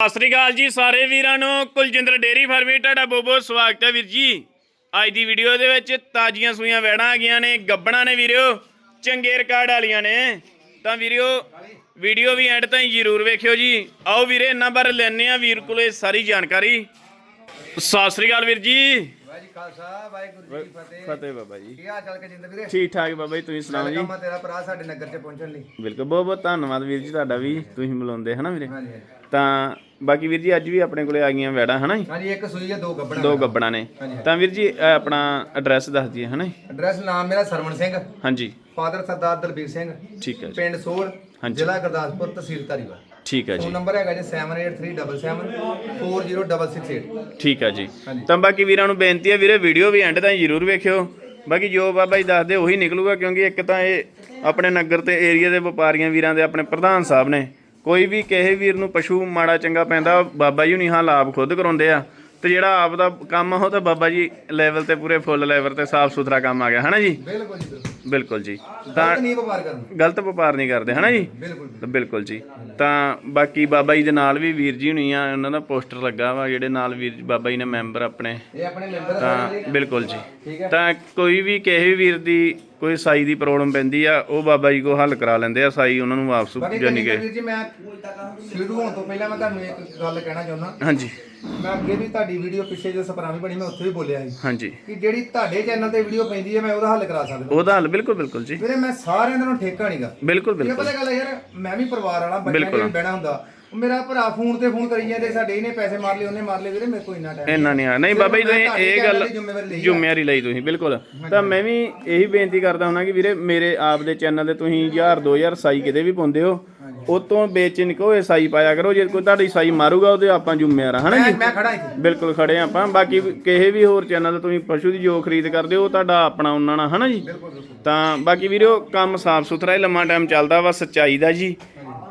ਸਤਿ ਸ੍ਰੀ ਅਕਾਲ ਜੀ ਸਾਰੇ ਵੀਰਾਂ ਨੂੰ। ਕੁਲਜਿੰਦਰ ਡੇਰੀ ਫਾਰਮੀ ਤੁਹਾਡਾ ਬਹੁਤ ਬਹੁਤ ਸਵਾਗਤ ਹੈ ਵੀਰ ਜੀ। ਅੱਜ ਦੀ ਵੀਡੀਓ ਦੇ ਵਿੱਚ ਤਾਜ਼ੀਆਂ ਸੂਈਆਂ ਵੈੜਾਂ ਆ ਗਈਆਂ ਨੇ ਗੱਬਣਾ ਨੇ ਵੀਰਿਓ ਚੰਗੇ ਰਿਕਾਰਡ ਵਾਲੀਆਂ ਨੇ। ਤਾਂ ਵੀਰਿਓ ਵੀਡੀਓ ਵੀ ਐਂਡ ਤਾਈਂ ਜ਼ਰੂਰ ਵੇਖਿਓ ਜੀ। ਆਓ ਵੀਰੇ ਇਹਨਾਂ ਬਾਰੇ ਲੈਣੇ ਆ ਵੀਰ ਕੋਲੇ ਸਾਰੀ ਜਾਣਕਾਰੀ। ਸਤਿ ਸ੍ਰੀ ਅਕਾਲ ਵੀਰ ਜੀ। ਖਾਲਸਾ ਵਾਹਿਗੁਰੂ ਜੀ ਫਤਿਹ। ਫਤਿਹ ਬਾਬਾ ਜੀ। ਕੀ ਹਾਲ ਚਾਲ ਕਜਿੰਦਰ ਵੀਰੇ? ਠੀਕ ਠਾਕ ਬਾਬਾ ਜੀ ਤੁਸੀਂ ਸੁਣਾਓ ਜੀ? ਕੰਮ ਤੇਰਾ ਭਰਾ ਸਾਡੇ ਨਗਰ 'ਚ ਪਹੁੰਚਣ ਲਈ। ਬਿਲਕੁਲ ਬਹੁਤ ਬਹੁਤ ਧੰਨਵਾਦ ਵੀਰ ਜੀ ਤੁਹਾਡਾ ਵੀ। ਤੁਸੀਂ ਮਿਲਾਉਂਦੇ ਹਨਾ ਵੀਰੇ। ਤਾਂ ਬਾਕੀ ਵੀਰ ਜੀ ਅੱਜ ਵੀ ਆਪਣੇ ਕੋਲੇ ਆ ਗਈਆਂ ਵੈੜਾਂ ਹਨਾ ਜੀ? ਹਾਂਜੀ ਇੱਕ ਸੂਈ ਹੈ ਦੋ ਗੱਬੜਾ ਦੋ ਗੱਬੜਾਂ ਨੇ। ਤਾਂ ਵੀਰ ਜੀ ਆਪਣਾ ਐਡਰੈਸ ਦੱਸ ਦਈਏ ਹਨਾ ਜੀ? ਐਡਰੈਸ ਨਾਮ ਮੇਰਾ ਸਰਵਣ ਸਿੰਘ। ਹਾਂਜੀ। ਫਾਦਰ ਸਰਦਾਰ ਦਲਬੀਰ ਸਿੰਘ। ਠੀਕ ਹੈ ਜੀ। ਪਿੰਡ ਹਾਂਜੀ। ਜ਼ਿਲ੍ਹਾ ਗੁਰਦਾਸਪੁਰ ਤਹਿਸੀਲ ਧਾਰੀਵਾਲ। ਠੀਕ ਹੈ ਜੀ। ਨੰਬਰ ਹੈਗਾ ਜੀ 7837740668 ਠੀਕ ਹੈ ਜੀ। ਹਾਂਜੀ। ਤਾਂ ਬਾਕੀ ਵੀਰਾਂ ਨੂੰ ਬੇਨਤੀ ਹੈ ਵੀਰੇ ਵੀਡੀਓ ਵੀ ਐਂਡ ਤਾਈਂ ਜ਼ਰੂਰ ਵੇਖਿਓ। ਬਾਕੀ ਜੋ ਬਾਬਾ ਜੀ ਦੱਸਦੇ ਉਹੀ ਨਿਕਲੂਗਾ ਕਿਉਂਕਿ ਇੱਕ ਤਾਂ ਇਹ ਆਪਣੇ ਨਗਰ ਤੇ ਏਰੀਆ ਦੇ ਵਪਾਰੀਆਂ ਵੀਰਾਂ ਦੇ ਆਪਣੇ ਪ੍ਰਧਾਨ ਸਾਹਿਬ ਨੇ। ਕੋਈ ਵੀ ਕਿਸੇ ਵੀਰ ਨੂੰ ਪਸ਼ੂ ਮਾੜਾ ਚੰਗਾ ਪੈਂਦਾ ਬਾਬਾ ਜੀ ਹੁਣੀ ਹਾਂ ਲਾਭ ਖੁਦ ਕਰਾਉਂਦੇ ਆ। ਤੇ ਜਿਹੜਾ ਆਪ ਦਾ ਕੰਮ ਉਹ ਤਾਂ ਬਾਬਾ ਜੀ ਲੈਵਲ ਤੇ ਪੂਰੇ ਫੁੱਲ ਲੈਵਲ ਤੇ ਸਾਫ਼ ਸੁਥਰਾ ਕੰਮ ਆ ਗਿਆ ਹਨਾ ਜੀ? ਬਿਲਕੁਲ ਜੀ ਬਿਲਕੁਲ। ਜੀ। ਤਾਂ ਗਲਤ ਨਹੀਂ ਵਪਾਰ ਕਰਨ ਗਲਤ ਵਪਾਰ ਨਹੀਂ ਕਰਦੇ ਹਨਾ ਜੀ? ਬਿਲਕੁਲ ਜੀ। ਤਾਂ ਬਾਕੀ ਬਾਬਾ ਜੀ ਦੇ ਨਾਲ ਵੀ ਵੀਰ ਜੀ ਹੁਣੀ ਆ ਉਹਨਾਂ ਦਾ ਪੋਸਟਰ ਲੱਗਾ ਵਾ ਜਿਹੜੇ ਨਾਲ ਵੀਰ ਜੀ- ਬਾਬਾ ਜੀ ਨੇ ਮੈਂਬਰ ਆਪਣੇ। ਇਹ ਆਪਣੇ ਮੈਂਬਰ ਤਾਂ ਬਿਲਕੁਲ ਜੀ। ਹੈ। ਤਾਂ ਕੋਈ ਵੀ ਕਿਸੇ ਵੀਰ ਦੀ ਕੋਈ ਸਾਈ ਦੀ ਪ੍ਰੋਬਲਮ ਪੈਂਦੀ ਆ ਉਹ ਬਾਬਾ ਜੀ ਕੋ ਹੱਲ ਕਰਾ ਲੈਂਦੇ ਆ ਸਾਈ ਉਹਨਾਂ ਨੂੰ ਵਾਪਸ ਬਾਕੀ ਜਾਨੀ ਕਿ ਵੀਰ ਜੀ ਮੈਂ ਸ਼ੁਰੂ ਹੋਣ ਤੋਂ ਪਹਿਲਾਂ ਮੈਂ ਤੁਹਾਨੂੰ ਇੱਕ ਗੱਲ ਕਹਿਣਾ ਚਾਹੁੰਦਾ। ਹਾਂਜੀ। ਮੈਂ ਅੱਗੇ ਵੀ ਤੁਹਾਡੀ ਵੀਡੀਓ ਪਿੱਛੇ ਜੋ ਸਪਰਾਮੀ ਬਣੀ ਮੈਂ ਉੱਥੇ ਵੀ ਬੋਲਿਆ ਸੀ ਹਾਂਜੀ। ਕਿ ਜਿਹੜੀ ਤੁਹਾਡੇ ਚੈਨਲ ਤੇ ਵੀਡੀਓ ਪੈਂਦੀ ਹੈ ਮੈਂ ਉਹਦਾ ਹੱਲ ਕਰਾ ਸਕਦਾ। ਉਹਦਾ ਹੱਲ ਬਿਲਕੁਲ ਬਿਲਕੁਲ ਜੀ। ਵੀਰੇ ਮੈਂ ਸਾਰਿਆਂ ਦਾ ਨੂੰ ਠੇਕਾ ਨਹੀਂਗਾ ਬਿਲਕੁਲ ਇਹ ਬਿਲਕੁਲ। ਪਤਾ ਗੱਲ ਹੈ ਯਾਰ ਮੈਂ ਵੀ ਪਰਿਵਾਰ ਵਾਲਾ ਬਿਲਕੁਲ। ਦੇ ਵੀ ਬਹਿਣਾ ਹੁੰਦਾ। ਮੇਰਾ ਭਰਾ ਫੋਨ ਤੇ ਫੋਨ ਕਰੀ ਜਾਂਦੇ ਸਾਡੇ ਇਹਨੇ ਪੈਸੇ ਮਾਰ ਲਏ ਉਹਨੇ ਮਾਰ ਲਏ ਵੀਰੇ ਮੇਰੇ ਕੋਲ ਇੰਨਾ ਟਾਈਮ ਇੰਨਾ ਨਹੀਂ ਆ। ਨਹੀਂ ਬਾਬਾ ਜੀ ਤੁਸੀਂ ਇਹ ਗੱਲ ਜ਼ਿੰਮੇਵਾਰੀ ਲਈ ਤੁਸੀਂ ਬਿਲਕੁਲ। ਤਾਂ ਮੈਂ ਵੀ ਇਹੀ ਬੇਨਤੀ ਕਰਦਾ ਹੁਣਾ ਕਿ ਵੀਰੇ ਮੇਰੇ ਆਪ ਦੇ ਚੈਨਲ ਤੇ ਤੁਸੀਂ 1000 2000 ਸਾਈ ਕਿਤੇ ਵੀ ਪਾਉਂਦੇ ਹੋ ਉਤੋਂ ਵੇਚ ਨਿਕੋ ਇਹ ਸਾਈ ਪਾਇਆ ਕਰੋ। ਜੇ ਕੋਈ ਤੁਹਾਡੀ ਸਾਈ ਮਾਰੂਗਾ ਉਹਦੇ ਆਪਾਂ ਜ਼ਿੰਮੇਵਾਰ ਆ ਹਨਾ ਜੀ? ਮੈਂ ਖੜਾ ਇੱਥੇ। ਬਿਲਕੁਲ ਖੜੇ ਆਪਾਂ। ਬਾਕੀ ਕਿਸੇ ਵੀ ਹੋਰ ਚੈਨਲ ਤੇ ਤੁਸੀਂ ਪਸ਼ੂ ਦੀ ਜੋ ਖਰੀਦ ਕਰਦੇ ਹੋ ਉਹ ਤੁਹਾਡਾ ਆਪਣਾ ਉਹਨਾਂ ਨਾਲ ਹਨਾ ਜੀ? ਤਾਂ ਬਾਕੀ ਵੀਰੋ ਕੰਮ ਸਾਫ਼ ਸੁਥਰਾ ਹੀ ਲੰਮਾ ਟਾਈਮ ਚੱਲਦਾ ਵਾ ਸੱਚਾਈ ਦਾ ਜੀ।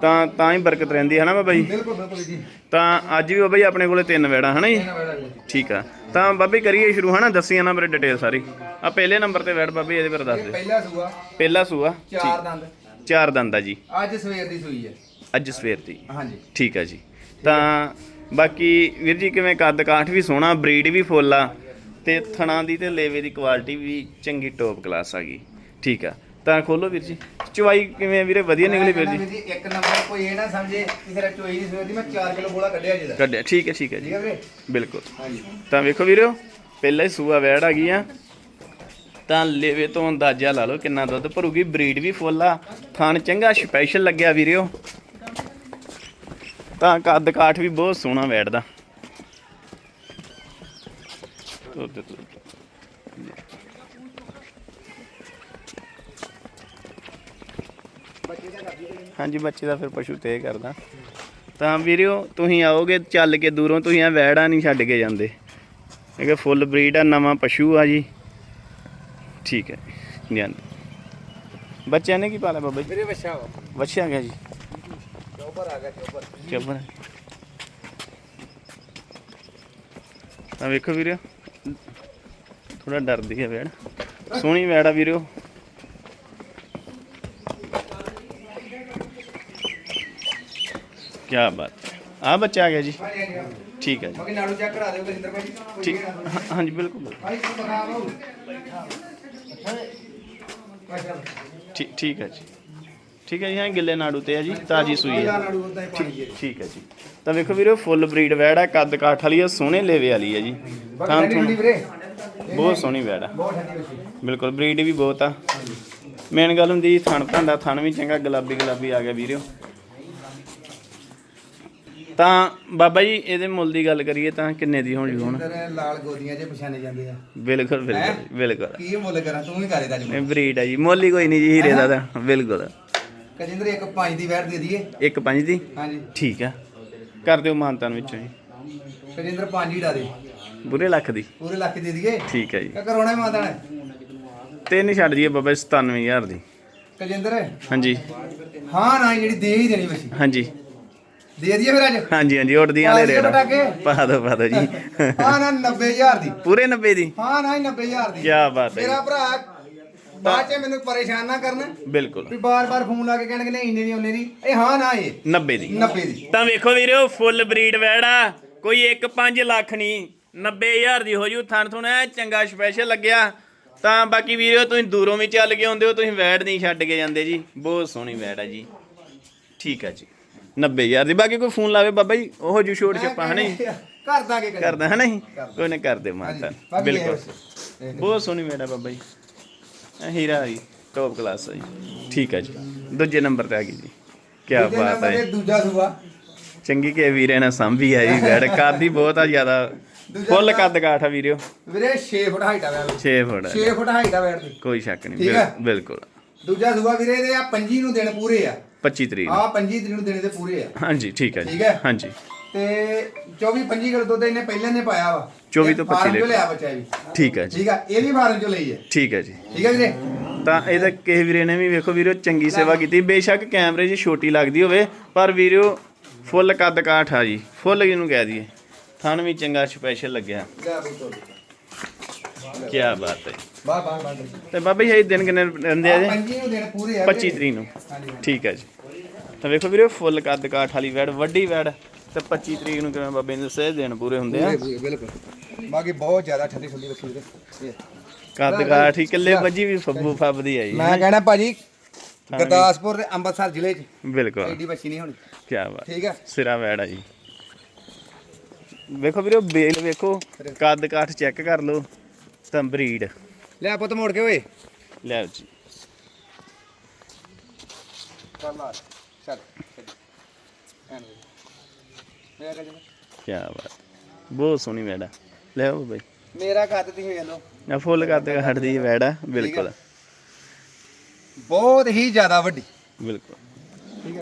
ਤਾਂ ਤਾਂ ਹੀ ਬਰਕਤ ਰਹਿੰਦੀ ਹੈ ਨਾ ਬਾਬਾ ਜੀ? ਬਿਲਕੁਲ ਬਿਲਕੁਲ ਜੀ। ਤਾਂ ਅੱਜ ਵੀ ਬਾਬਾ ਜੀ ਆਪਣੇ ਕੋਲੇ ਤਿੰਨ ਵੇੜਾਂ ਹਨਾ ਜੀ? ਇਹਨਾਂ ਜੀ। ਠੀਕ ਆ। ਤਾਂ ਬਾਬੇ ਕਰੀਏ ਸ਼ੁਰੂ ਹਨਾ? ਦੱਸੀਆਂ ਨਾ ਮੇਰੇ ਡਿਟੇਲ ਸਾਰੀ। ਆ ਪਹਿਲੇ ਨੰਬਰ ਤੇ ਵੈੜ ਬਾਬੇ ਇਹਦੇ ਬਾਰੇ ਦੱਸ ਦੇ ਪਹਿਲਾ ਸੂਆ। ਪਹਿਲਾ ਸੂਆ ਚਾਰ ਦੰਦ। ਚਾਰ ਦੰਦ ਆ ਜੀ। ਅੱਜ ਸਵੇਰ ਦੀ ਸੂਈ ਹੈ। ਅੱਜ ਸਵੇਰ ਦੀ। ਹਾਂਜੀ। ਠੀਕ ਆ ਜੀ। ਤਾਂ ਬਾਕੀ ਵੀਰ ਜੀ ਕਿਵੇਂ ਕੱਦ ਕਾਠ ਵੀ ਸੋਹਣਾ ਬਰੀਡ ਵੀ ਫੁੱਲ ਆ ਤੇ ਥਣਾ ਦੀ ਤੇ ਲੇਵੇ ਦੀ ਕੁਆਲਿਟੀ ਵੀ ਚੰਗੀ ਟੌਪ ਕਲਾਸ ਆ ਗਈ। ਠੀਕ ਆ। ਤਾਂ ਖੋਲੋ ਵੀਰ ਜੀ। ਚੁਆਈ ਕਿਵੇਂ ਆ ਵੀਰੇ? ਵਧੀਆ ਨਿਕਲੀ ਵੀਰ ਜੀ। ਜੀ ਇੱਕ ਨੰਬਰ ਕੋਈ ਇਹ ਨਾ ਸਮਝੇ ਕਿ ਤੇਰਾ ਚੋਈ ਦੀ ਸਵੇਰ ਦੀ ਮੈਂ 4 ਕਿਲੋ ਬੋਲਾ ਕੱਢਿਆ ਜਿਹਦਾ ਕੱਢਿਆ। ਠੀਕ ਹੈ ਠੀਕ ਹੈ ਠੀਕ ਜੀ ਹੈ ਵੀਰੇ? ਬਿਲਕੁਲ। ਹਾਂਜੀ। ਤਾਂ ਵੇਖੋ ਵੀਰੋ ਪਹਿਲਾਂ ਹੀ ਸੂਆ ਵੈੜ ਆ ਗਈ ਆ ਤਾਂ ਲੇਵੇ ਤੋਂ ਅੰਦਾਜ਼ਾ ਲਾ ਲਓ ਕਿੰਨਾ ਦੁੱਧ ਭਰੂਗੀ। ਬਰੀਡ ਵੀ ਫੁੱਲ ਆ। ਥਣ ਚੰਗਾ ਸਪੈਸ਼ਲ ਲੱਗਿਆ ਵੀਰਿਓ ਤਾਂ ਕੱਦ ਕਾਠ ਵੀ ਬਹੁਤ ਸੋਹਣਾ ਵੈੜ ਦਾ। ਦੁੱਧ, ਦੁੱਧ। ਹਾਂਜੀ ਬੱਚੇ ਦਾ ਫਿਰ ਪਸ਼ੂ ਤੇ ਕਰਦਾ। ਤਾਂ ਵੀਰਿਓ ਤੁਸੀਂ ਆਓਗੇ ਚੱਲ ਕੇ ਦੂਰੋਂ ਤੁਸੀਂ ਆ ਵੈੜਾ ਨਹੀਂ ਛੱਡ ਕੇ ਜਾਂਦੇ। ਇਹ ਫੁੱਲ ਬਰੀਡ ਆ ਨਵਾਂ ਪਸ਼ੂ ਆ ਜੀ। ਠੀਕ ਹੈ ਜਾਂਦੇ ਬੱਚਿਆਂ ਨੇ ਕੀ ਪਾਲਿਆ ਬਾਬਾ ਜੀ? ਵੀਰੇ ਵਛਾ ਵਾ ਵੱਛਿਆ ਗਿਆ ਜੀ। ਚੋਪਰ ਆ ਗਿਆ ਚੋਪਰ। ਚੱਬਰ ਤਾਂ ਵੇਖੋ ਵੀਰਿਓ ਥੋੜਾ ਡਰਦੀ ਹੈ ਵੈੜ। ਸੋਹਣੀ ਵੈੜ ਆ ਵੀਰਿਓ। ਕੀ ਬਾਤ ਆ ਬੱਚਾ ਆ ਗਿਆ ਜੀ। ਠੀਕ ਹੈ ਜੀ। ਬਾਕੀ ਨਾੜੂ ਚੈੱਕ ਕਰਾ ਦਿਓ ਬਲਜਿੰਦਰ ਭਾਈ। ਠੀਕ। ਹਾਂ- ਹਾਂਜੀ ਬਿਲਕੁਲ। ਭਾਈ ਤੂੰ ਠੀਕ ਠੀਕ ਹੈ ਜੀ। ਠੀਕ ਹੈ ਜੀ ਹਾਂ ਗਿੱਲੇ ਨਾੜੂ ਤੇ ਆ ਜੀ ਤਾਜੀ ਸੂਈ ਹੈ ਨਾੜੂ ਉਦਾਂ ਹੀ ਪਾਣੀ ਜੀ ਠੀਕ ਹੈ ਜੀ। ਤਾਂ ਵੇਖੋ ਵੀਰੋ ਫੁੱਲ ਬਰੀਡ ਵੈੜ ਹੈ ਕੱਦ ਕਾਠ ਵਾਲੀ ਹੈ ਸੋਹਣੇ ਲੇਵੇ ਵਾਲੀ ਹੈ ਜੀ। ਬਾਕੀ ਠੰਡੀ ਵੀਰੇ। ਬਹੁਤ ਸੋਹਣੀ ਵੈੜ ਹੈ ਬਹੁਤ ਠੰਡੀ ਵਛੀ ਬਿਲਕੁਲ ਬਰੀਡ ਵੀ ਬਹੁਤ ਆ। ਮੇਨ ਗੱਲ ਹੁੰਦੀ ਜੀ ਥਣ ਭਾਂਡਾ ਥਣ ਵੀ ਚੰਗਾ ਗੁਲਾਬੀ ਗੁਲਾਬੀ ਆ ਗਿਆ ਵੀਰਿਓ ਤਾਂ ਬਾਬਾ ਜੀ ਇਹਦੇ ਮੁੱਲ ਦੀ ਗੱਲ ਕਰੀਏ ਤਾਂ ਕਿੰਨੇ ਦੀ ਹੋਣੀ ਹੁਣ? ਲਾਲ ਗੋਦੀਆਂ ਜੇ ਪਛਾਣੇ ਜਾਂਦੇ ਆ। ਬਿਲਕੁਲ ਬਿਲਕੁਲ ਕੀ ਮੁੱਲ ਕਰਾਂ? ਤੂੰ ਵੀ ਕਰੇ ਜੀ ਇਹ ਬਰੀਡ ਆ ਜੀ। ਮੁੱਲ ਹੀ ਕੋਈ ਨਹੀਂ ਜੀ ਹੀਰੇ ਦਾ ਤਾਂ। ਬਿਲਕੁਲ। ਕਜਿੰਦਰ ਇੱਕ ਪੰਜ ਦੀ ਵੈਟ ਦੇ ਦਈਏ? ਇੱਕ ਪੰਜ ਦੀ? ਹਾਂਜੀ। ਠੀਕ ਆ। ਕਰ ਦਿਓ ਮਾਨਤਾਨ ਵਿੱਚੋਂ ਜੀ। ਕਜਿੰਦਰ ਪੰਜ ਹੀ ਡਾ ਦੇ। ਬੁਰੇ ਲੱਖ ਦੀ। ਪੂਰੇ ਲੱਖ ਦੇ ਦਈਏ? ਠੀਕ ਹੈ ਜੀ। ਕਾ ਕਰੋਣਾ ਮਾਤਾ ਨੇ ਤਿੰਨ ਛੱਡ ਦਈਏ ਬਾਬਾ ਜੀ 97000 ਦੀ। ਕਜਿੰਦਰ? ਹਾਂਜੀ। ਹਾਂ ਨਾ ਜਿਹੜੀ ਦੇ ਹੀ ਦੇਣੀ ਵਛੀ ਹਾਂਜੀ। ਦੇ ਦਈਏ ਫਿਰ ਅੱਜ? ਹਾਂਜੀ ਹਾਂਜੀ ਉੱਡਦੀਆਂ ਵਾਲੇ ਪੰਜ ਰੇਟ? ਪਾ ਦੋ ਪਾ ਦੋ ਜੀ। ਹਾਂ ਨਾ 90000 ਦੀ। ਪੂਰੇ 90 ਦੀ? ਹਾਂ ਨਾ ਹੀ 90000 ਦੀ। ਕੀ ਬਾਤ ਹੈ। ਮੇਰਾ ਭਰਾ ਬਾਅਦ ਚ ਮੈਨੂੰ ਪਰੇਸ਼ਾਨ ਨਾ ਕਰਨ। ਬਿਲਕੁਲ। ਵੀ ਬਾਰ-ਬਾਰ ਫੋਨ ਲਾ ਕੇ ਕਹਿਣਗੇ ਨਹੀਂ ਇੰਨੇ ਦੀ ਉਹਨੇ ਦੀ। ਇਹ ਹਾਂ ਨਾ ਇਹ। 90 ਦੀ। 90 ਦੀ। ਤਾਂ ਵੇਖੋ ਵੀਰੋ ਫੁੱਲ ਬਰੀਡ ਵੈੜਾ ਕੋਈ 1.5 ਲੱਖ ਨਹੀਂ 90000 ਦੀ ਹੋ ਜੂ ਥਣ ਥੁਣ ਐ ਚੰਗਾ ਸਪੈਸ਼ਲ ਲੱਗਿਆ। ਤਾਂ ਬਾਕੀ ਵੀਰੋ ਤੁਸੀਂ ਦੂਰੋਂ ਵੀ ਚੱਲ ਕੇ ਆਉਂਦੇ ਹੋ ਤੁਸੀਂ ਵੈੜ ਨਹੀਂ ਛੱਡ ਕੇ ਜਾਂਦੇ ਜੀ। ਬਹੁਤ ਸੋਹਣੀ ਵੈੜ ਆ ਜੀ। ਠੀਕ ਆ ਜੀ। 90000 ਦੀ। ਬਾਕੀ ਕੋਈ ਫੋਨ ਲਾਵੇ ਬਾਬਾ ਜੀ ਉਹ ਜੂ ਛੋਟ ਛੱਪਾ ਹਨੇ ਕਰ ਦਾਂਗੇ। ਕਰਦਾ ਹਨਾ ਜੀ? ਕੋਈ ਨਾ ਕਰਦੇ ਮਾਤਾ। ਬਿਲਕੁਲ। ਬਹੁਤ ਸੋਹਣੀ ਵੈੜ ਆ ਬਾਬਾ ਜੀ। ਇਹ ਹੀਰਾ ਜੀ ਟੌਪ ਕਲਾਸ ਆ ਜੀ। ਠੀਕ ਆ ਜੀ। ਦੂਜੇ ਨੰਬਰ ਤੇ ਆ ਗਈ ਜੀ। ਕੀ ਬਾਤ ਹੈ ਦੂਜਾ ਸੂਆ। ਚੰਗੀ ਕੇ ਵੀਰੇ ਨੇ ਸੰਭੀ ਆ ਜੀ ਵੈੜ ਕਾਦੀ ਬਹੁਤ ਆ ਜ਼ਿਆਦਾ। ਫੁੱਲ ਕੱਦ ਕਾਠ ਆ ਵੀਰਿਓ ਵੀਰੇ 6 ਫੁੱਟ ਹਾਈਟ ਆ ਵੈਰ 6 ਫੁੱਟ 6 ਫੁੱਟ ਹਾਈਟ ਆ ਵੈਰ ਦੀ। ਕੋਈ ਸ਼ੱਕ ਨਹੀਂ। ਹੈ। ਬਿਲਕੁਲ। ਦੂਜਾ ਸੂਆ ਵੀਰੇ ਦੇ ਆ 25 ਨੂੰ ਦਿਨ ਪੂਰੇ ਆ। 25 ਤਰੀਕ ਨੂੰ। ਆ 25 ਦਿਨ ਨੂੰ ਦਿਨ ਦੇ ਪੂਰੇ ਆ। ਹਾਂਜੀ ਠੀਕ ਹੈ ਜੀ। ਠੀਕ ਹੈ। ਹਾਂਜੀ। ਤੇ 24 25 ਕਿਲੋ ਦੁੱਧ ਇਹਨੇ ਪਹਿਲਾਂ ਨੇ ਪਾਇਆ ਵਾ। 24 ਤੋਂ 25 ਫਾਰਮ ਚੋਂ ਲੀਟਰ। ਲਿਆ ਬੱਚਾ ਵੀ। ਠੀਕ ਹੈ ਜੀ। ਠੀਕ ਆ ਇਹ ਵੀ ਫਾਰਮ ਚੋਂ ਲਈ ਹੈ। ਠੀਕ ਹੈ ਜੀ। ਠੀਕ ਹੈ ਵੀਰੇ? ਤਾਂ ਇਹਦਾ ਕਿਸੇ ਵੀਰੇ ਨੇ ਵੀ ਵੇਖੋ ਵੀਰੋ ਚੰਗੀ ਸੇਵਾ ਕੀਤੀ। ਬੇਸ਼ੱਕ ਕੈਮਰੇ 'ਚ ਛੋਟੀ ਲੱਗਦੀ ਹੋਵੇ ਪਰ ਵੀਰੋ ਫੁੱਲ ਕੱਦ ਕਾਠ ਆ ਜੀ। ਫੁੱਲ ਇਹਨੂੰ ਕਹਿ ਦਈਏ। ਥਣ ਵੀ ਚੰਗਾ ਸਪੈਸ਼ਲ ਲੱਗਿਆ। ਬਈ ਕੀ ਬਾਤ ਹੈ। ਵਾਹ ਵਾਹ ਵਾਹ ਤੇ ਬਾਬਾ ਜੀ ਇਹ ਦਿਨ ਕਿੰਨੇ ਰਹਿੰਦੇ ਆ ਜੀ? 25 ਨੂੰ ਦਿਨ ਪੂਰੇ ਆ 25 ਤਰੀਕ ਨੂੰ। ਠੀਕ ਹੈ ਜੀ। ਤਾਂ ਵੇਖੋ ਵੀਰੇ ਫੁੱਲ ਕੱਦ ਕਾਠ ਵਾਲੀ ਵੈੜ ਵੱਡੀ ਵੈੜ। ਤੇ 25 ਤਰੀਕ ਨੂੰ ਕਿਵੇਂ ਬਾਬੇ ਨੇ ਸਹਿ ਦਿਨ ਪੂਰੇ ਹੁੰਦੇ ਆ? ਬਿਲਕੁਲ। ਬਾਕੀ ਬਹੁਤ ਜ਼ਿਆਦਾ ਠੰਡੀ ਠੰਡੀ ਰੱਖੀ ਵੀਰੇ। ਕੱਦ ਕਾਠ ਹੀ ਕਿੱਲੇ ਵੱਜੀ ਵੀ ਫੱਬੂ ਫੱਬਦੀ ਆਈ ਮੈਂ ਕਹਿਣਾ ਭਾਜੀ ਗੁਰਦਾਸਪੁਰ ਤੇ ਅੰਮ੍ਰਿਤਸਰ ਜ਼ਿਲ੍ਹੇ 'ਚ। ਬਿਲਕੁਲ। ਐਡੀ ਬੱਚੀ ਨਹੀਂ ਹੋਣੀ। ਕੀ ਬਾਤ। ਠੀਕ ਹੈ ਸਿਰਾ ਵੈੜ ਆ ਜੀ। ਵੇਖੋ ਵੀਰੇ ਬੇਲ ਵੇਖੋ ਕੱਦ ਕਾਠ ਚੈੱਕ ਕਰ ਲਓ। ਤਾਂ ਬਰੀਡ ਲੈ ਪੁੱਤ ਮੋੜ ਕੇ ਓਏ। ਲਿਆਓ ਜੀ। ਚੱਲ ਲਾ ਕੀ ਬਾਤ। ਬਹੁਤ ਸੋਹਣੀ ਵੈੜ ਆ। ਲਿਆਓ ਬਾਈ। ਮੇਰਾ ਕੱਦ ਤੁਸੀਂ ਵੇਖ ਲਓ। ਆ ਫੁੱਲ ਕੱਦ ਕਾਠ ਦੀ ਵੈੜ ਬਿਲਕੁਲ। ਬਹੁਤ ਹੀ ਜ਼ਿਆਦਾ ਵੱਡੀ। ਬਿਲਕੁਲ।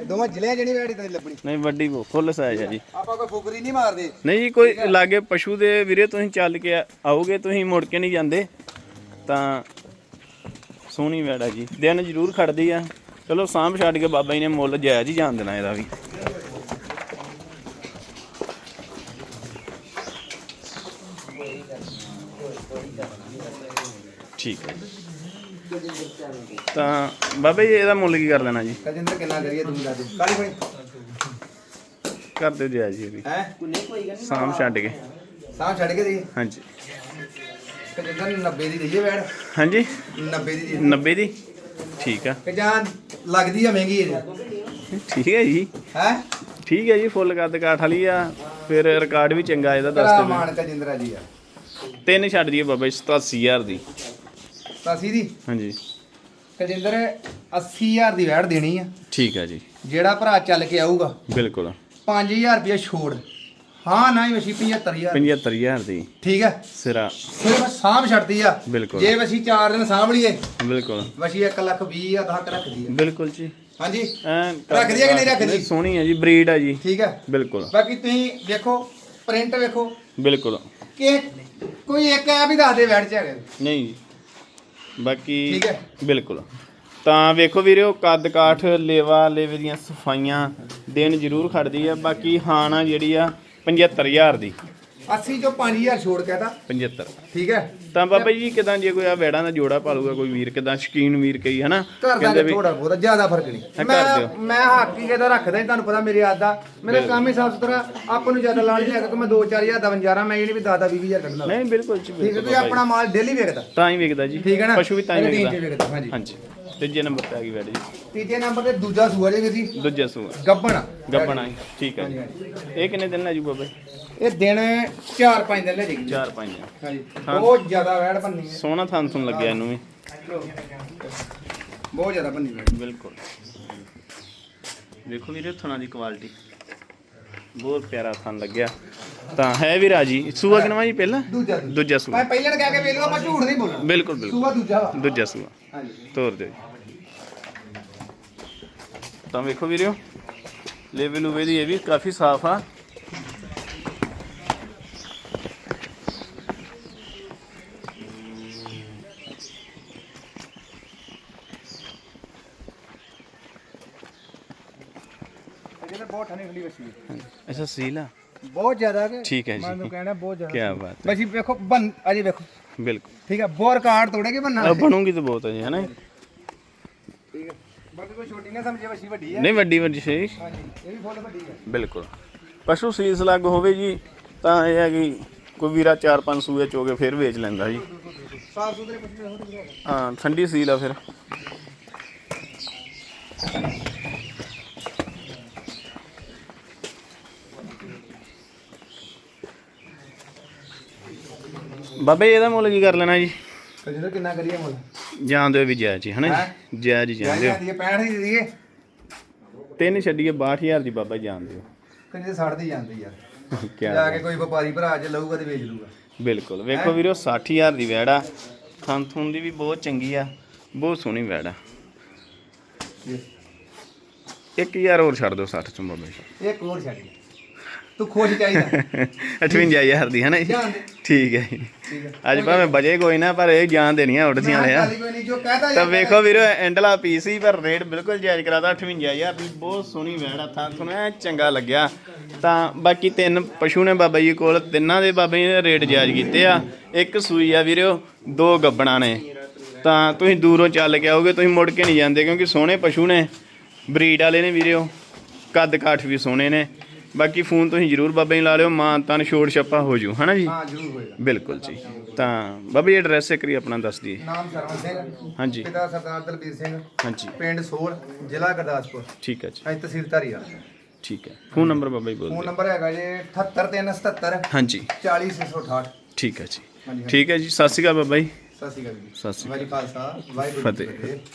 ਦੋਵਾਂ ਜ਼ਿਲ੍ਹਿਆਂ ਜਿਹੜੀ ਵੈੜੀ ਤਾਂ ਲੱਭਣੀ। ਨਹੀਂ ਵੱਡੀ ਬਹੁਤ ਫੁੱਲ ਸਾਈਜ਼ ਆ ਜੀ। ਆਪਾਂ ਕੋਈ ਫੁਕਰੀ ਨਹੀਂ ਮਾਰਦੇ। ਨਹੀਂ ਜੀ ਕੋਈ ਲਾਗੇ ਪਸ਼ੂ ਦੇ ਵੀਰੇ ਤੁਸੀਂ ਚੱਲ ਕੇ ਆਓਗੇ ਤੁਸੀਂ ਮੁੜ ਕੇ ਨਹੀਂ ਜਾਂਦੇ। ਤਾਂ ਸੋਹਣੀ ਵੈੜਾ ਜੀ। ਦਿਨ ਜ਼ਰੂਰ ਖੜਦੀ ਆ। ਚਲੋ ਸਾਂਭ ਛੱਡ ਕੇ ਬਾਬਾ ਜੀ ਨੇ ਮੁੱਲ ਜਾਇਜ਼ ਹੀ ਜਾਣ ਦੇਣਾ ਇਹਦਾ ਵੀ। ਠੀਕ ਹੈ ਤਾਂ ਬਾਬਾ ਜੀ ਇਹਦਾ ਮੁੱਲ ਕੀ ਕਰ ਲੈਣਾ ਜੀ? ਕਜਿੰਦਰ ਕਿੰਨਾ ਕਰੀਏ ਤੂੰ ਦੱਸ ਦੇ ਕਾਲੀ ਫੜੀ ਕਰ ਦਿਓ ਜਾਇਜ਼ ਜੀ ਵੀ। ਹੈ? ਸਾਂਭ ਛੱਡ ਕੇ। ਸਾਹ ਛੱਡ ਕੇ ਦੇਈਏ? ਹਾਂਜੀ। ਕਜਿੰਦਰ 90 ਦੀ ਦਈਏ ਵੈੜ ਹਾਂਜੀ। 90 ਦੀ ਦੇ 90 ਦੀ? ਠੀਕ ਆ। ਕਿ ਜਾਂ ਲੱਗਦੀ ਆ ਮਹਿੰਗੀ ਇਹ ਠੀਕ ਹੈ ਜੀ। ਹੈ? ਠੀਕ ਹੈ ਜੀ ਫੁੱਲ ਕੱਦ ਕਾਠ ਵਾਲੀ ਆ। ਫਿਰ ਰਿਕਾਰਡ ਵੀ ਚੰਗਾ ਇਹਦਾ ਦੱਸ ਦਿਓ। ਮਾਨ ਕਜਿੰਦਰਾ ਜੀ ਆ। ਤਿੰਨ ਛੱਡ ਦਈਏ ਬਾਬਾ ਜੀ 87000 ਦੀ। ਤਾਸੀ ਦੀ? ਹਾਂਜੀ। ਕਜਿੰਦਰ 80000 ਦੀ ਵੈੜ ਦੇਣੀ ਆ। ਠੀਕ ਹੈ ਜੀ। ਜਿਹੜਾ ਭਰਾ ਚੱਲ ਕੇ ਆਊਗਾ। ਬਿਲਕੁਲ। 5000 ਰੁਪਏ ਛੋੜ। ਹਾਂ ਨਾ ਹੀ ਵਸੀ 75000 75000 ਦੀ। ਠੀਕ ਹੈ ਸਿਰਾ। ਸਿਰਫ ਸਾਂਭ ਛੱਡਦੀ ਆ। ਬਿਲਕੁਲ। ਜੇ ਵਸੀ 4 ਦਿਨ ਸਾਂਭ ਲਈਏ ਬਿਲਕੁਲ। ਵਸੀ 1 ਲੱਖ 20 ਹਜ਼ਾਰ ਤੱਕ ਰੱਖਦੀ ਆ। ਬਿਲਕੁਲ ਜੀ। ਹਾਂਜੀ? ਐਨ ਰੱਖਦੀ ਹੈ ਕਿ ਨਹੀਂ ਰੱਖਦੀ? ਸੋਹਣੀ ਹੈ ਜੀ ਬਰੀਡ ਆ ਜੀ। ਠੀਕ ਹੈ ਬਿਲਕੁਲ। ਬਾਕੀ ਤੁਸੀਂ ਵੇਖੋ ਪ੍ਰਿੰਟ ਵੇਖੋ। ਬਿਲਕੁਲ। ਕਿ ਕੋਈ ਇੱਕ ਆ ਵੀ ਦੱਸ ਦੇ ਵੈੜ ਚ ਹੈਗਾ। ਨਹੀਂ। ਜੀ ਬਾਕੀ ਠੀਕ ਹੈ। ਬਿਲਕੁਲ। ਤਾਂ ਵੇਖੋ ਵੀਰਿਓ ਕੱਦ ਕਾਠ ਲੇਵਾ ਲੇਵੇ ਦੀਆਂ ਸਫਾਈਆਂ ਦਿਨ ਜ਼ਰੂਰ ਖੜਦੀ ਆ। ਬਾਕੀ ਹਾਣਾ ਜਿਹੜੀ ਆ 75000 ਦੀ। 80 ਚੋਂ 5000 ਛੋੜ ਕਹਤਾ 75 ਠੀਕ ਹੈ? ਤਾਂ ਬਾਬਾ ਜੀ ਕਿਦਾਂ ਜੇ ਕੋਈ ਆ ਵੈੜਾਂ ਦਾ ਜੋੜਾ ਪਾਲੂਗਾ ਕੋਈ ਵੀਰ ਕਿਦਾਂ ਸ਼ਕੀਨ ਵੀਰ ਕਈ ਹਨਾ? ਘਰ ਦਾ ਥੋੜਾ ਬਹੁਤਾ ਜ਼ਿਆਦਾ ਫ਼ਰਕ ਨਹੀਂ। ਮੈਂ। ਮੈਂ ਹਾਕੀ ਕਿਦਾ ਰੱਖਦਾ ਹੀ ਤੁਹਾਨੂੰ ਪਤਾ ਮੇਰੇ ਆਦ ਦਾ। ਮੇਰਾ ਕੰਮ ਹੀ ਸਾਫ਼ ਸੁਥਰਾ ਆਪਾਂ ਨੂੰ ਜ਼ਿਆਦਾ ਲਾਲਚ ਨਹੀਂ ਕਿ ਮੈਂ 2-4000 ਦਾ ਵੰਜਾਰਾ ਮੈਂ ਇਹ ਨਹੀਂ ਵੀ 10-20000 ਕੱਢਣਾ ਨਹੀਂ ਬਿਲਕੁਲ ਜੀ ਠੀਕ ਹੈ ਆਪਣਾ ਮਾਲ ਡੇਲੀ ਵੇਚਦਾ ਤਾਂ ਹੀ ਵਿਕਦਾ ਜੀ। ਠੀਕ ਹੈ ਨਾ? ਪਸ਼ੂ ਵੀ ਤਾਂ ਹੀ ਵੇਚਦਾ ਹਾਂਜੀ। ਹਾਂਜੀ। ਤੀਜੇ ਨੰਬਰ ਤੇ ਆ ਗਈ ਵੈੜ ਜੀ। ਤੀਜੇ ਨੰਬਰ ਤੇ ਦੂਜਾ ਸੂਆ ਜੇ ਵੀਰ ਜੀ। ਦੂਜਾ ਸੂਆ। ਗੱਬਣ। ਗੱਬਣਾ ਠੀਕ ਹੈ ਹਾਂਜੀ, ਜੀ ਇਹ ਕਿੰਨੇ ਦਿਨ ਲੈ ਜੂ ਬਾਬਾ ਜੀ ਇਹ ਦਿਨ 4-5 ਦਿਨ ਲੈ ਜੇਗੀ ਚਾਰ ਪੰਜ ਹਾਂਜੀ। ਹਾਂ। ਬਹੁਤ ਜ਼ਿਆਦਾ ਵੈੜ ਬੰਨੀ ਹੈ। ਸੋਹਣਾ ਥਾਂ ਥੁੰ ਲੱਗਿਆ ਇਹਨੂੰ ਵੀ। ਬਹੁਤ ਜ਼ਿਆਦਾ ਬੰਨੀ ਵੈੜ ਬਿਲਕੁਲ। ਵੇਖੋ ਵੀਰੇ ਥਣਾ ਦੀ ਕੁਆਲਿਟੀ ਬਹੁਤ ਪਿਆਰਾ ਥਣ ਲੱਗਿਆ। ਤਾਂ ਹੈ ਵੀ ਰਾਜੀ ਸੂਆ ਕਿਨਵਾ ਜੀ ਪਹਿਲਾਂ? ਦੂਜਾ ਦੂਜਾ। ਸੂਆ। ਮੈਂ ਪਹਿਲਾਂ ਕਹਿ ਕੇ ਵੇਖ ਲਓ ਆਪਾਂ ਝੂਠ ਨਹੀਂ ਬੋਲਣਾ। ਬਿਲਕੁਲ ਬਿਲਕੁਲ। ਸੂਆ ਦੂਜਾ ਵਾ। ਦੂਜਾ ਸੂਆ। ਹਾਂਜੀ। ਤੋਰ ਦਿਓ ਜੀ। ਤਾਂ ਵੇਖੋ ਵੀਰਿਓ ਲੇਵਲ ਲੂਵੇ ਦੀ ਇਹ ਵੀ ਕਾਫੀ ਸਾਫ਼ ਆ। ਇਹਦੇ ਬਹੁਤ ਠੰਡੀ ਠੰਡੀ ਵਸੀ ਅੱਛਾ ਸੀਲ ਆ। ਬਹੁਤ ਜ਼ਿਆਦਾ ਕਿ ਠੀਕ ਹੈ ਜੀ। ਮੈਨੂੰ ਕਹਿਣਾ ਬਹੁਤ ਜ਼ਿਆਦਾ ਕੀ ਬਾਤ ਬਸ ਜੀ ਵੇਖੋ ਬਨ ਅਜੇ ਵੇਖੋ। ਹੈ ਬਿਲਕੁਲ। ਠੀਕ ਹੈ ਬੋਰ ਕਾਰਡ ਤੋੜੇਗੇ ਬੰਨਾ ਬਣੂਗੀ ਤਾਂ ਬਹੁਤ ਹੈ ਜੀ ਹਨਾ? ਠੀਕ ਹੈ। ਬਾਕੀ ਕੋਈ ਛੋਟੀ ਨਾ ਸਮਝੇ ਵਸੀ ਵੱਡੀ ਹੈ। ਨਹੀਂ ਵੱਡੀ ਵੱਡੀ ਸਹੀ ਹਾਂਜੀ ਇਹ ਵੀ ਫੁੱਲ ਵੱਡੀ ਹੈ। ਬਿਲਕੁਲ। ਪਸ਼ੂ ਸੀਸ ਲੱਗ ਹੋਵੇ ਜੀ ਤਾਂ ਇਹ ਹੈ ਕਿ ਕੋਈ ਵੀਰਾ 4-5 ਸੂਏ ਚੋਗੇ ਫਿਰ ਵੇਚ ਲੈਂਦਾ ਜੀ। ਸਾਫ਼ ਸੁਥਰੇ ਪਸ਼ੂ ਹਾਂ ਠੰਡੀ ਸੀਲ ਆ ਫਿਰ। ਬਾਬੇ ਇਹਦਾ ਮੁੱਲ ਕੀ ਕਰ ਲੈਣਾ ਜੀ? ਕਜਿੰਦਰ ਕਿੰਨਾ ਕਰੀਏ ਮੁੱਲ? ਜਾਣ ਦਿਓ ਵੀ ਜਾਇਜ਼ ਜੀ ਹਨਾ ਜੀ? ਜਾਇਜ਼ ਹੀ ਜਾਂਦੀ ਹੈ 65 ਦੀ ਦੀਏ ਤਿੰਨ ਛੱਡੀਏ 62000 ਦੀ ਬਾਬਾ ਜਾਣ ਦਿਓ। ਕਜਿੰਦਰ 60 ਦੀ ਜਾਂਦੀ ਯਾਰ ਕੀ ਜਾ ਕੇ ਕੋਈ ਵਪਾਰੀ ਭਰਾ ਜੇ ਲਊਗਾ ਤੇ ਵੇਚ ਲੂਗਾ ਬਿਲਕੁਲ। ਵੇਖੋ ਵੀਰੋ 60000 ਦੀ ਵੈੜ ਆ। ਥਣ ਥੁਣ ਦੀ ਵੀ ਬਹੁਤ ਚੰਗੀ ਆ। ਬਹੁਤ ਸੋਹਣੀ ਵੈੜ ਆ। 1000 ਹੋਰ ਛੱਡ ਦਿਓ 60 ਚੋਂ ਬਾਬਾ। ਇੱਕ ਹੋਰ ਛੱਡ ਤੂੰ ਖੁਸ਼ ਚਾਹੀਦਾ। 58000 ਦੀ ਹਨਾ ਜੀ? ਜਾਣ ਦੇ। ਠੀਕ ਹੈ ਜੀ। ਠੀਕ ਹੈ। ਅੱਜ ਭਾਵੇਂ ਬਜੇ ਕੋਈ ਨਾ ਪਰ ਇਹ ਜਾਨ ਦੇਣੀਆਂ ਉੱਡਦੀਆਂ ਮੈਂ ਨੇ ਆ। ਖਾਲੀ ਕੋਈ ਨਹੀਂ ਜੋ ਕਹਤਾ ਤਾਂ ਵੇਖੋ ਵੀਰੋ ਐਂਡਲਾ ਪੀਸੀ ਪਰ ਰੇਟ ਬਿਲਕੁਲ ਜਾਇਜ਼ ਕਰਾਦਾ 58000 ਦੀ। ਬਹੁਤ ਸੋਹਣੀ ਵੈੜ ਆ ਥਾਂ ਤੁਹਾਨੂੰ ਐ ਚੰਗਾ ਲੱਗਿਆ। ਤਾਂ ਬਾਕੀ ਤਿੰਨ ਪਸ਼ੂ ਨੇ ਬਾਬਾ ਜੀ ਕੋਲ ਤਿੰਨਾਂ ਦੇ ਬਾਬਾ ਜੀ ਨੇ ਰੇਟ ਜਾਇਜ਼ ਕੀਤੇ ਆ। ਇੱਕ ਸੂਈ ਆ ਵੀਰੋ ਦੋ ਗੱਬਣਾ ਨੇ। ਤਾਂ ਤੁਸੀਂ ਦੂਰੋਂ ਚੱਲ ਕੇ ਆਓਗੇ ਤੁਸੀਂ ਮੁੜ ਕੇ ਨਹੀਂ ਜਾਂਦੇ ਕਿਉਂਕਿ ਸੋਹਣੇ ਪਸ਼ੂ ਨੇ। ਬਰੀਡ ਵਾਲੇ ਨੇ ਵੀਰੋ ਕੱਦ ਕਾਠ ਵੀ ਸੋਹਣੇ ਨੇ। ਬਾਕੀ ਫੋਨ ਤੁਸੀਂ ਜ਼ਰੂਰ ਬਾਬਾ ਜੀ ਲਾ ਲਿਓ ਮਾਂ ਤਨ ਛੋੜ ਛੱਪਾ ਹੋ ਜੂ ਹਨਾ ਜੀ? ਹਾਂ ਜ਼ਰੂਰ ਹੋਏਗਾ ਬਿਲਕੁਲ ਜੀ। ਤਾਂ ਬਾਬਾ ਜੀ ਐਡਰੈਸ ਇੱਕ ਵਾਰੀ ਆਪਣਾ ਦੱਸ ਦਈਏ। ਨਾਮ ਸਰਵਨ ਸਿੰਘ ਹਾਂਜੀ। ਪਿਤਾ ਸਰਦਾਰ ਦਲਬੀਰ ਸਿੰਘ ਹਾਂਜੀ। ਪਿੰਡ ਸੋਲ ਜ਼ਿਲ੍ਹਾ ਗੁਰਦਾਸਪੁਰ। ਠੀਕ ਹੈ ਜੀ। ਅਸੀਂ ਤਹਿਸੀਲ ਧਾਰੀਵਾਲ ਠੀਕ ਹੈ। ਫੋਨ ਨੰਬਰ ਬਾਬਾ ਜੀ ਬੋਲ ਫੋਨ ਨੰਬਰ ਹੈਗਾ ਜੀ 78377 ਹਾਂਜੀ। 40668 ਠੀਕ ਹੈ ਜੀ। ਹਾਂਜੀ ਠੀਕ ਹੈ ਜੀ। ਸਤਿ ਸ਼੍ਰੀ ਅਕਾਲ ਬਾਬਾ ਜੀ। ਸਤਿ ਸ਼੍ਰੀ ਅਕਾਲ ਜੀ। ਸਤਿ ਸ਼੍ਰੀ ਵਾਹਿਗੁਰੂ ਖਾਲਸਾ ਵਾਹਿਗੁਰੂ ਜੀ। ਫਤਿਹ।